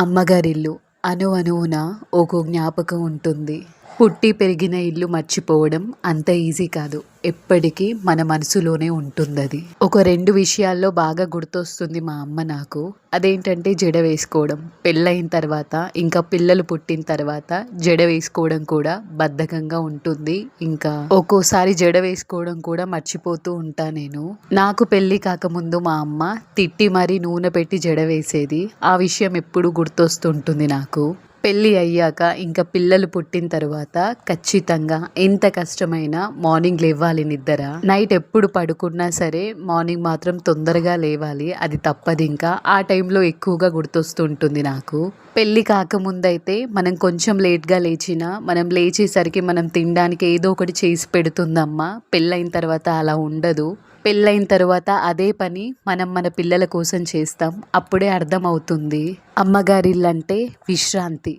అమ్మగారిల్లు అను అనువున ఒక జ్ఞాపకం ఉంటుంది. పుట్టి పెరిగిన ఇల్లు మర్చిపోవడం అంత ఈజీ కాదు. ఎప్పటికీ మన మనసులోనే ఉంటుందది. ఒక రెండు విషయాల్లో బాగా గుర్తొస్తుంది మా అమ్మ నాకు. అదేంటంటే జడ వేసుకోవడం పెళ్ళయిన తర్వాత ఇంకా పిల్లలు పుట్టిన తర్వాత జడ వేసుకోవడం కూడా బద్ధకంగా ఉంటుంది. ఇంకా ఒక్కోసారి జడ వేసుకోవడం కూడా మర్చిపోతూ ఉంటా నేను. నాకు పెళ్ళి కాకముందు మా అమ్మ తిట్టి మరీ నూనె పెట్టి జడ వేసేది. ఆ విషయం ఎప్పుడు గుర్తొస్తుంటుంది నాకు. పెళ్ళి అయ్యాక ఇంకా పిల్లలు పుట్టిన తర్వాత ఖచ్చితంగా ఎంత కష్టమైనా మార్నింగ్ లేవాలి నిద్ర నైట్ ఎప్పుడు పడుకున్నా సరే మార్నింగ్ మాత్రం తొందరగా లేవాలి. అది తప్పదు ఇంకా. ఆ టైంలో ఎక్కువగా గుర్తొస్తుంటుంది నాకు. పెళ్ళి కాకముందైతే మనం కొంచెం లేట్గా లేచినా మనం లేచేసరికి మనం తినడానికి ఏదో ఒకటి చేసి పెడుతుందమ్మా. పెళ్ళైన తర్వాత అలా ఉండదు. పెళ్ళైన తర్వాత అదే పని మనం మన పిల్లల కోసం చేస్తాం. అప్పుడే అర్థమవుతుంది. అమ్మగారిల్లంటే విశ్రాంతి.